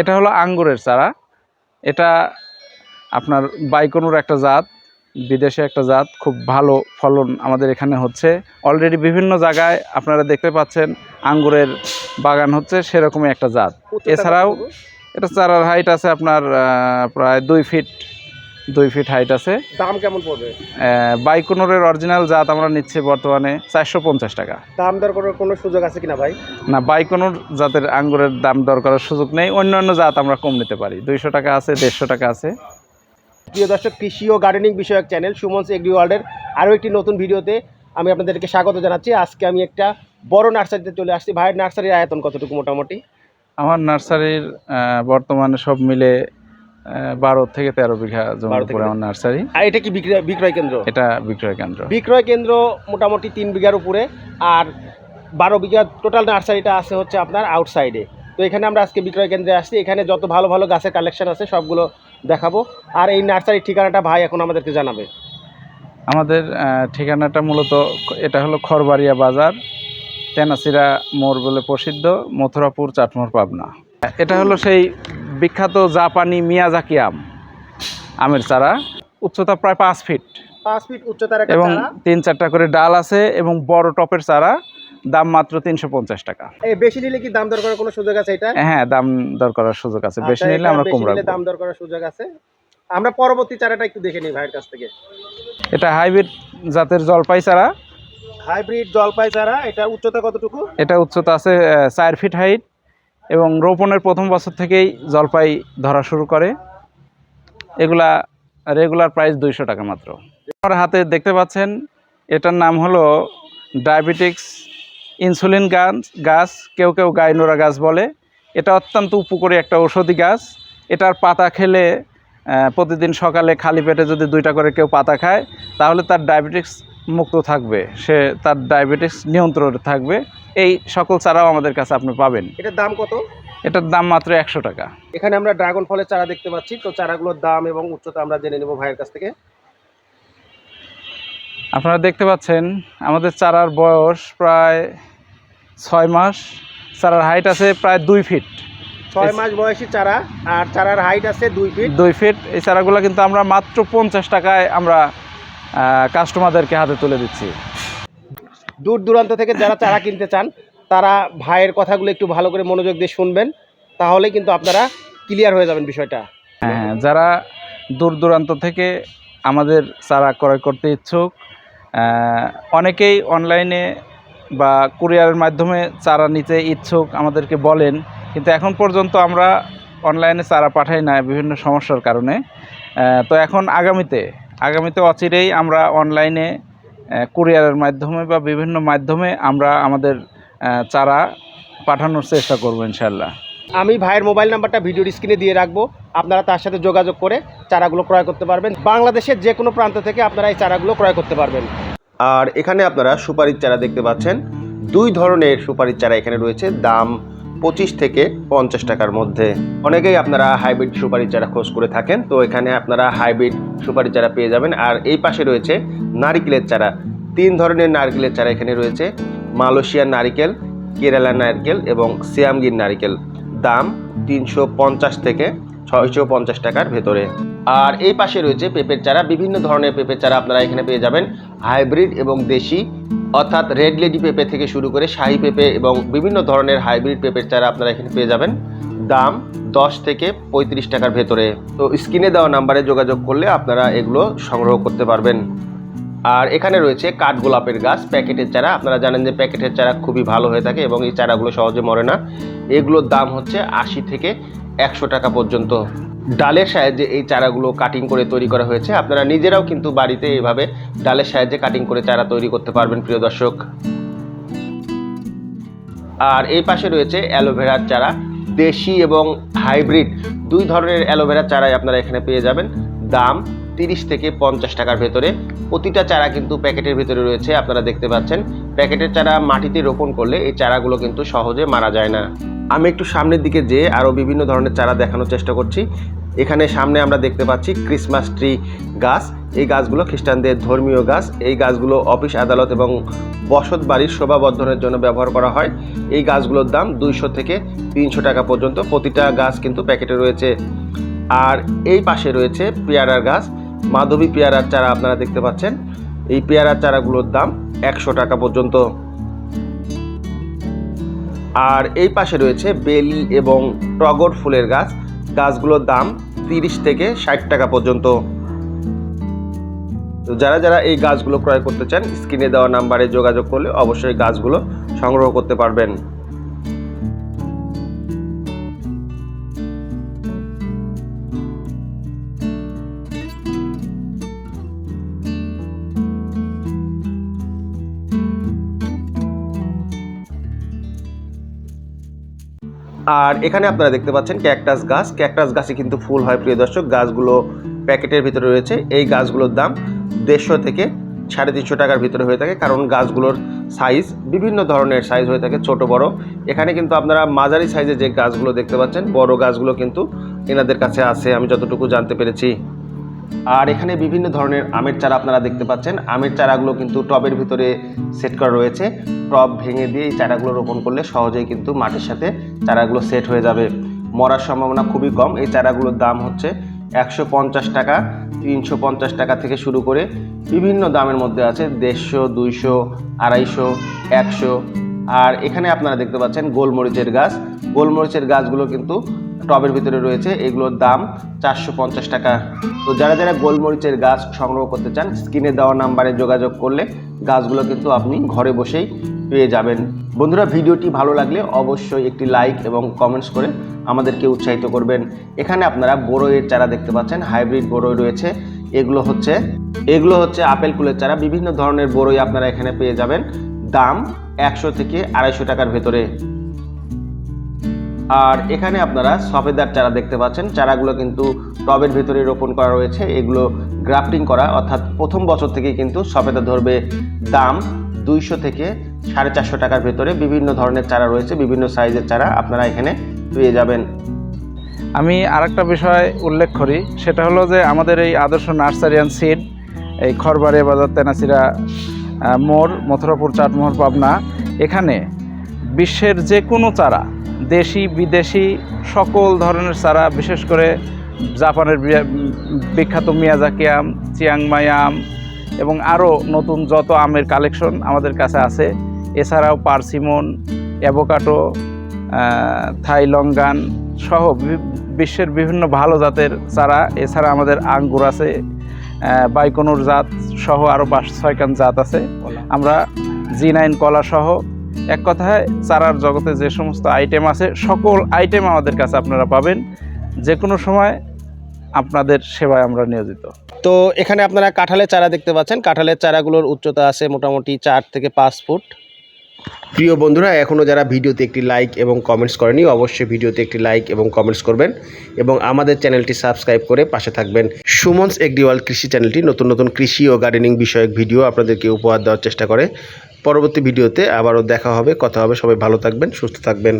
এটা হলো আঙ্গুরের চারা। এটা আপনার বাইকনুর একটা জাত বিদেশে একটা জাত খুব ভালো ফলন আমাদের এখানে হচ্ছে। অলরেডি বিভিন্ন জায়গায় আপনারা দেখতে পাচ্ছেন আঙ্গুরের বাগান হচ্ছে সেরকমই একটা জাত। এছাড়াও? এটা চারার হাইট আছে আপনার প্রায় দুই ফিট দুই ফিট হাইট আছে। দাম কেমন পড়বে? বাইকনুরের অরিজিনাল জাত আমরা নিচ্ছি বর্তমানে চারশো পঞ্চাশ টাকা। দাম দর করার কোনো সুযোগ আছে কিনা ভাই? না বাইকনুর জাতের আঙ্গুরের দাম দর করার সুযোগ নেই। অন্যান্য জাত আমরা কম নিতে পারি। দুইশো টাকা আছে দেড়শো টাকা আছে। প্রিয় দর্শক কৃষি ও গার্ডেনিং বিষয়ক চ্যানেল সুমনস এগ্রি ওয়ার্ল্ডের আরও একটি নতুন ভিডিওতে আমি আপনাদেরকে স্বাগত জানাচ্ছি। আজকে আমি একটা বড় নার্সারিতে চলে আসছি। ভাইয়ের নার্সারির আয়তন কতটুকু মোটামুটি? আমার নার্সারির বর্তমানে সব মিলে বারো থেকে তেরো বিঘা 12 জমির থেকে উপরে আমার নার্সারি। আর এটা কি বিক্রয় বিক্রয় কেন্দ্র? এটা বিক্রয় কেন্দ্র। বিক্রয় কেন্দ্র মোটামুটি তিন বিঘার উপরে আর বারো বিঘা টোটাল নার্সারিটা আছে হচ্ছে আপনার আউটসাইডে তো এখানে আমরা আজকে বিক্রয় কেন্দ্রে আসছি। এখানে যত ভালো ভালো গাছের কালেকশন আছে সবগুলো দেখাবো। আর এই নার্সারির ঠিকানাটা ভাই এখন আমাদেরকে জানাবে। আমাদের ঠিকানাটা মূলত এটা হলো খরবাড়িয়া বাজার তেনাসিরা মোড় বলে প্রসিদ্ধ মথুরাপুর চাটমোর পাবনা। এটা হলো সেই বিখ্যাত জাপানি মিয়াজাকি আম আমের চারা। উচ্চতা প্রায় পাঁচ ফিট। পাঁচ ফিট উচ্চতার এবং তিন চারটা করে ডাল আছে এবং বড় টপের চারা দাম মাত্র তিনশো পঞ্চাশ টাকা। বেশি নিলে কি দাম দর করার কোনো সুযোগ আছে এটা? হ্যাঁ দাম দর করার সুযোগ আছে। বেশি আচ্ছা, নিলে আমরা কম রাখব দাম দর করার সুযোগ আছে। আমরা পরবর্তী চারাটা একটু দেখে নিই ভাইয়ের কাছ থেকে। এটা হাইব্রিড জাতের জলপাই চারা। হাইব্রিড জলপাই চারা এটা উচ্চতা কতটুকু? এটা উচ্চতা আছে চার ফিট হাইট। এবং রোপণের প্রথম বছর থেকেই জলপাই ধরা শুরু করে। এগুলা রেগুলার প্রাইস দুইশো টাকা মাত্র। আমার হাতে দেখতে পাচ্ছেন, এটার নাম হলো ডায়াবেটিক্স ইনসুলিন গাছ গাছ, কেউ কেউ গাইনোরা গাছ বলে। এটা অত্যন্ত উপকারী একটা ঔষধি গাছ। এটার পাতা খেলে প্রতিদিন সকালে খালি পেটে যদি দুইটা করে কেউ পাতা খায়, তাহলে তার ডায়াবেটিক্স মুক্ত থাকবে। সে তার ডায়াবেটিক্স নিয়ন্ত্রণে থাকবে। এই সকল চারাও আমাদের কাছে আপনি পাবেন। এটার দাম কত? এটার দাম মাত্র একশো টাকা। এখানে আমরা ড্রাগন ফলের চারা দেখতে পাচ্ছি। তো চারাগুলোর দাম এবং উচ্চতা আমরা জেনে নেব ভাইয়ের কাছ থেকে। আপনারা দেখতে পাচ্ছেন আমাদের চারার বয়স প্রায় ছয় মাস। চারার হাইট আছে প্রায় দুই ফিট ছয় মাস বয়সী চারা আর চারার হাইট আছে দুই ফিট দুই ফিট এই চারাগুলো কিন্তু আমরা মাত্র পঞ্চাশ টাকায় আমরা কাস্টমারদেরকে হাতে তুলে দিচ্ছি। দূর দূরান্ত থেকে যারা চারা কিনতে চান, তারা ভাইয়ের কথাগুলো একটু ভালো করে মনোযোগ দিয়ে শুনবেন তাহলে কিন্তু আপনারা ক্লিয়ার হয়ে যাবেন বিষয়টা। হ্যাঁ যারা দূর দূরান্ত থেকে আমাদের চারা ক্রয় করতে ইচ্ছুক অনেকেই অনলাইনে বা কুরিয়ারের মাধ্যমে চারা নিতে ইচ্ছুক আমাদেরকে বলেন, কিন্তু এখন পর্যন্ত আমরা অনলাইনে চারা পাঠাই না বিভিন্ন সমস্যার কারণে। তো এখন আগামীতে আগামীতে অচিরেই আমরা অনলাইনে কুরিয়ারের মাধ্যমে বা বিভিন্ন মাধ্যমে আমরা আমাদের চারা পাঠানোর চেষ্টা করব ইনশাল্লাহ আমি ভাইয়ের মোবাইল নাম্বারটা ভিডিওর স্ক্রিনে দিয়ে রাখব। আপনারা তার সাথে যোগাযোগ করে চারাগুলো ক্রয় করতে পারবেন। বাংলাদেশের যে কোনো প্রান্ত থেকে আপনারা এই চারাগুলো ক্রয় করতে পারবেন। আর এখানে আপনারা সুপারির চারা দেখতে পাচ্ছেন। দুই ধরনের সুপারির চারা এখানে রয়েছে। দাম পঁচিশ থেকে পঞ্চাশ টাকার মধ্যে। অনেকেই আপনারা হাইব্রিড সুপারি চারা খোঁজ করে থাকেন, তো এখানে আপনারা হাইব্রিড সুপারি চারা পেয়ে যাবেন। আর এই পাশে রয়েছে নারিকেলের চারা। তিন ধরনের নারকেলের চারা এখানে রয়েছে। মালয়েশিয়ার নারিকেল কেরালা নারকেল এবং সিয়ামগির নারিকেল। দাম তিনশো পঞ্চাশ থেকে ছয়শো পঞ্চাশ টাকার ভেতরে। আর এই পাশে রয়েছে পেঁপের চারা। বিভিন্ন ধরনের পেঁপের চারা আপনারা এখানে পেয়ে যাবেন। হাইব্রিড এবং দেশি, অর্থাৎ রেড লেডি পেঁপে থেকে শুরু করে শাহি পেঁপে এবং বিভিন্ন ধরনের হাইব্রিড পেঁপের চারা আপনারা এখানে পেয়ে যাবেন। দাম দশ থেকে পঁয়ত্রিশ টাকার ভেতরে। তো স্ক্রিনে দেওয়া নাম্বারে যোগাযোগ করলে আপনারা এগুলো সংগ্রহ করতে পারবেন। আর এখানে রয়েছে কাঠগোলাপের গাছ। প্যাকেটের চারা, আপনারা জানেন যে প্যাকেটের চারা খুবই ভালো হয়ে থাকে এবং এই চারাগুলো সহজে মরে না। এগুলোর দাম হচ্ছে আশি থেকে একশো টাকা পর্যন্ত। ডালের সাহায্যে এই চারাগুলো কাটিং করে তৈরি করা হয়েছে। আপনারা নিজেরাও কিন্তু বাড়িতে এইভাবে ডালের সাহায্যে কাটিং করে চারা তৈরি করতে পারবেন, প্রিয় দর্শক। আর এই পাশে রয়েছে অ্যালোভেরার চারা, দেশি এবং হাইব্রিড। দুই ধরনের অ্যালোভেরার চারাই আপনারা এখানে পেয়ে যাবেন। দাম তিরিশ থেকে পঞ্চাশ টাকার ভেতরে। প্রতিটা চারা কিন্তু প্যাকেটের ভিতরে রয়েছে, আপনারা দেখতে পাচ্ছেন। প্যাকেটের চারা মাটিতে রোপণ করলে এই চারাগুলো কিন্তু সহজে মারা যায় না। আমি একটু সামনের দিকে যেয়ে আরও বিভিন্ন ধরনের চারা দেখানোর চেষ্টা করছি। এখানে সামনে আমরা দেখতে পাচ্ছি ক্রিসমাস ট্রি গাছ। এই গাছগুলো খ্রিস্টানদের ধর্মীয় গাছ। এই গাছগুলো অফিস আদালত এবং বসত বাড়ির শোভাবর্ধনের জন্য ব্যবহার করা হয়। এই গাছগুলোর দাম দুইশো থেকে তিনশো টাকা পর্যন্ত। প্রতিটা গাছ কিন্তু প্যাকেটে রয়েছে। আর এই পাশে রয়েছে পেয়ারার গাছ। মাধবী পেয়ারার চারা আপনারা দেখতে পাচ্ছেন। এই পেয়ারার চারাগুলোর দাম একশো টাকা পর্যন্ত। আর এই পাশে রয়েছে বেলি এবং টগর ফুলের গাছ। গাছগুলোর দাম তিরিশ থেকে ষাট টাকা পর্যন্ত। তো যারা যারা এই গাছগুলো ক্রয় করতে চান, স্ক্রিনে দেওয়া নাম্বারে যোগাযোগ করলে অবশ্যই গাছগুলো সংগ্রহ করতে পারবেন। আর এখানে আপনারা দেখতে পাচ্ছেন ক্যাকটাস গাছ। ক্যাকটাস গাছে কিন্তু ফুল হয়, প্রিয় দর্শক। গাছগুলো প্যাকেটের ভিতরে রয়েছে। এই গাছগুলোর দাম দেড়শো থেকে সাড়ে তিনশো টাকার ভিতরে হয়ে থাকে। কারণ গাছগুলোর সাইজ বিভিন্ন ধরনের সাইজ হয়ে থাকে, ছোট, বড়। এখানে কিন্তু আপনারা মাঝারি সাইজের যে গাছগুলো দেখতে পাচ্ছেন, বড় গাছগুলো কিন্তু এনাদের কাছে আছে। আমি যতটুকু জানতে পেরেছি। আর এখানে বিভিন্ন ধরনের আমের চারা আপনারা দেখতে পাচ্ছেন। আমের চারাগুলো কিন্তু টবের ভিতরে সেট করা রয়েছে। টব ভেঙে দিয়ে এই চারাগুলো রোপণ করলে সহজেই কিন্তু মাটির সাথে চারাগুলো সেট হয়ে যাবে। মরার সম্ভাবনা খুবই কম। এই চারাগুলোর দাম হচ্ছে একশো পঞ্চাশ টাকা, তিনশো পঞ্চাশ টাকা থেকে শুরু করে বিভিন্ন দামের মধ্যে আছে, দেড়শো, দুইশো, আড়াইশো, একশো। আর এখানে আপনারা দেখতে পাচ্ছেন গোলমরিচের গাছ। গোলমরিচের গাছগুলো কিন্তু টবের ভিতরে রয়েছে, এগুলোর দাম চারশো পঞ্চাশ টাকা। তো যারা যারা গোলমরিচের গাছ সংগ্রহ করতে চান, স্ক্রিনে দেওয়া নাম্বারে যোগাযোগ করলে গাছগুলো কিন্তু আপনি ঘরে বসেই পেয়ে যাবেন। বন্ধুরা, ভিডিওটি ভালো লাগলে অবশ্যই একটি লাইক এবং কমেন্টস করে আমাদেরকে উৎসাহিত করবেন। এখানে আপনারা বড়ইয়ের চারা দেখতে পাচ্ছেন, হাইব্রিড বড়ই রয়েছে। এগুলো হচ্ছে এগুলো হচ্ছে আপেল কুলের চারা। বিভিন্ন ধরনের বড়ই আপনারা এখানে পেয়ে যাবেন। দাম একশো থেকে আড়াইশো টাকার ভেতরে। আর এখানে আপনারা সফেদার চারা দেখতে পাচ্ছেন। চারাগুলো কিন্তু টবের ভিতরে রোপণ করা রয়েছে। এগুলো গ্রাফটিং করা অর্থাৎ প্রথম বছর থেকেই কিন্তু সফেদা ধরবে দাম দুইশো থেকে সাড়ে চারশো টাকার ভেতরে। বিভিন্ন ধরনের চারা রয়েছে বিভিন্ন সাইজের চারা আপনারা এখানে পেয়ে যাবেন। আমি আরেকটা বিষয় উল্লেখ করি সেটা হলো যে আমাদের এই আদর্শ নার্সারি অ্যান্ড সিড এই খরবারে বাজার তেনাচিরা আহ, মোড় মথুরাপুর চাটমোহর পাবনা এখানে বিশ্বের যে কোনো চারা দেশি বিদেশি সকল ধরনের চারা বিশেষ করে জাপানের বিখ্যাত মিয়াজাকি আম চিয়াংমাই আম এবং আরও নতুন যত আমের কালেকশন আমাদের কাছে আছে। এছাড়াও পার্সিমন অ্যাভোকাটো থাই লঙ্গান সহ বিশ্বের বিভিন্ন ভালো জাতের চারা। এছাড়া আমাদের আঙ্গুর আছে বাইকনুর জাত সহ আরও পাঁচ ছয়খান জাত আছে। আমরা জি নাইন কলা সহ এক কথায়, চারার জগতে যে সমস্ত আইটেম আছে, সকল আইটেম আমাদের কাছে আপনারা পাবেন। যে কোনো সময় আপনাদের সেবায় আমরা নিয়োজিত। তো এখানে আপনারা কাঁঠালের চারা দেখতে পাচ্ছেন। কাঁঠালের চারাগুলোর উচ্চতা আছে মোটামুটি চার থেকে পাঁচ ফুট। প্রিয় বন্ধুরা এখনও যারা ভিডিওতে একটি লাইক এবং কমেন্টস করেনি, অবশ্যই ভিডিওতে একটি লাইক এবং কমেন্টস করবেন এবং আমাদের চ্যানেলটি সাবস্ক্রাইব করে পাশে থাকবেন। সুমনস এগ্রিওয়াল কৃষি চ্যানেলটি নতুন নতুন কৃষি ও গার্ডেনিং বিষয়ক ভিডিও আপনাদেরকে উপহার দেওয়ার চেষ্টা করে। পরবর্তী ভিডিওতে আবারও দেখা হবে কথা হবে। সবাই ভালো থাকবেন সুস্থ থাকবেন।